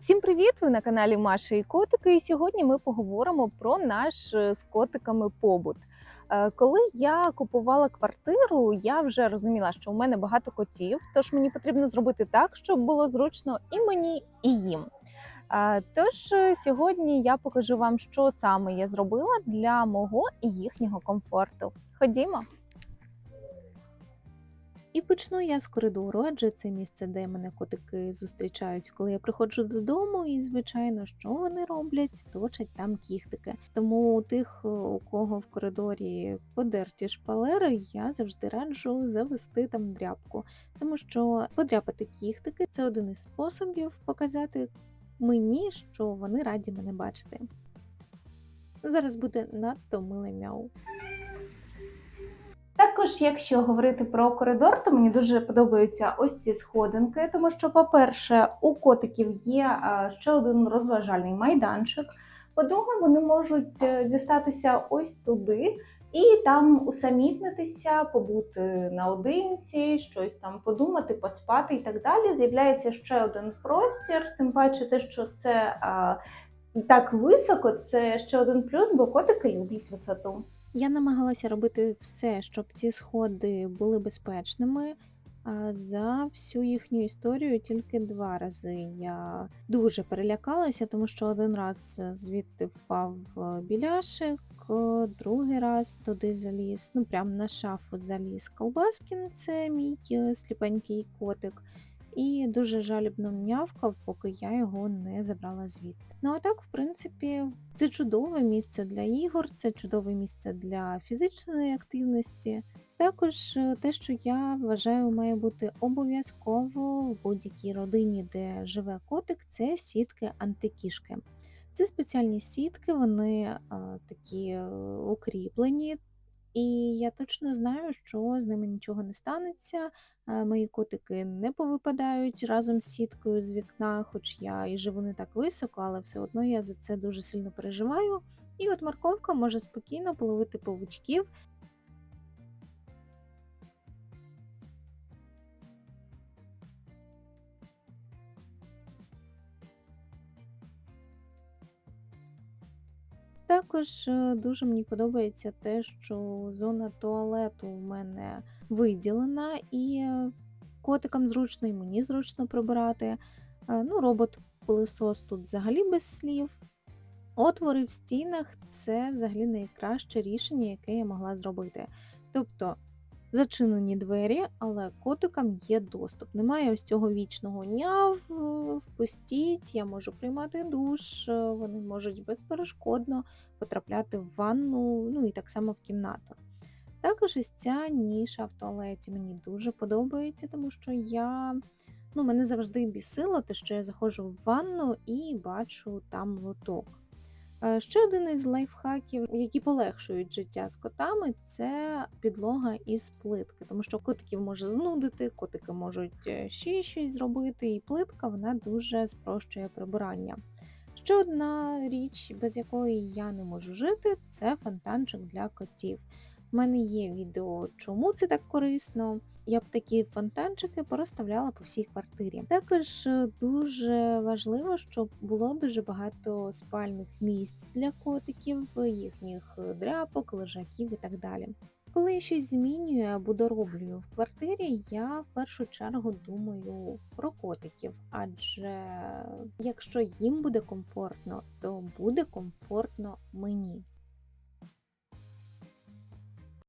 Всім привіт! Ви на каналі Маша і Котики. І сьогодні ми поговоримо про наш е, з котиками побут. Е, Коли я купувала квартиру, я вже розуміла, що у мене багато котів, тож мені потрібно зробити так, щоб було зручно і мені, і їм. Е, Тож сьогодні я покажу вам, що саме я зробила для мого і їхнього комфорту. Ходімо. І почну я з коридору, адже це місце, де мене котики зустрічають, коли я приходжу додому, і звичайно, що вони роблять, точать там кіхтики. Тому у тих, у кого в коридорі подерті шпалери, я завжди раджу завести там дряпку, тому що подряпати кіхтики це один із способів показати мені, що вони раді мене бачити. Зараз буде надто миле мяу. Також, якщо говорити про коридор, то мені дуже подобаються ось ці сходинки, тому що, по-перше, у котиків є е, ще один розважальний майданчик. По-друге, вони можуть е, дістатися ось туди і там усамітнитися, побути наодинці, щось там подумати, поспати і так далі. З'являється ще один простір, тим паче те, що це е, так високо, це ще один плюс, бо котики люблять висоту. Я намагалася робити все, щоб ці сходи були безпечними. А За всю їхню історію тільки два рази я дуже перелякалася, тому що один раз звідти впав е, біляшик, е, другий раз туди заліз, ну прям на шафу заліз Колбаскін, це мій е, сліпенький котик, і дуже жалібно м'явкав, поки я його не забрала звідти. Ну а так, в принципі, це чудове місце для ігор, це чудове місце для фізичної активності. Також е, те, що я вважаю, має бути обов'язково в будь-якій родині, де живе котик, це сітки антикішки. Це спеціальні сітки, вони е, такі е, укріплені, і я точно знаю, що з ними нічого не станеться. Е, Мої котики не повипадають разом з сіткою з вікна, хоч я і живу не так високо, але все одно я за це дуже сильно переживаю. І от морковка може спокійно половити павучків. Також е, дуже мені подобається те, що зона туалету у мене виділена, і е, котикам зручно, і мені зручно прибирати. Е, Ну, робот-пилисос тут взагалі без слів. Отвори в стінах це взагалі найкраще рішення, яке я могла зробити. Тобто зачинені двері, але котикам є доступ. Немає ось цього вічного няв, впустіть, я можу приймати душ, е, вони можуть безперешкодно потрапляти в ванну, ну і так само в кімнату. Також ось ця ніша в туалеті мені дуже подобається, тому що я ну, мене завжди бісило, те, що я заходжу в ванну і бачу там лоток. Е, Ще один із лайфхаків, які полегшують життя з котами, це підлога із плитки, тому що котиків може знудити, котики можуть е, ще щось зробити, і плитка вона дуже спрощує прибирання. Ще одна річ, без якої я не можу жити, це фонтанчик для котів. У мене є відео, чому це так корисно. Я б такі фонтанчики порозставляла по всій квартирі. Також е, дуже важливо, щоб було дуже багато спальних місць для котиків, їхніх е, дряпок, лежаків і так далі. Коли я щось змінюю або дороблюю в квартирі, я в першу чергу думаю про котиків, адже якщо їм буде комфортно, то буде комфортно мені.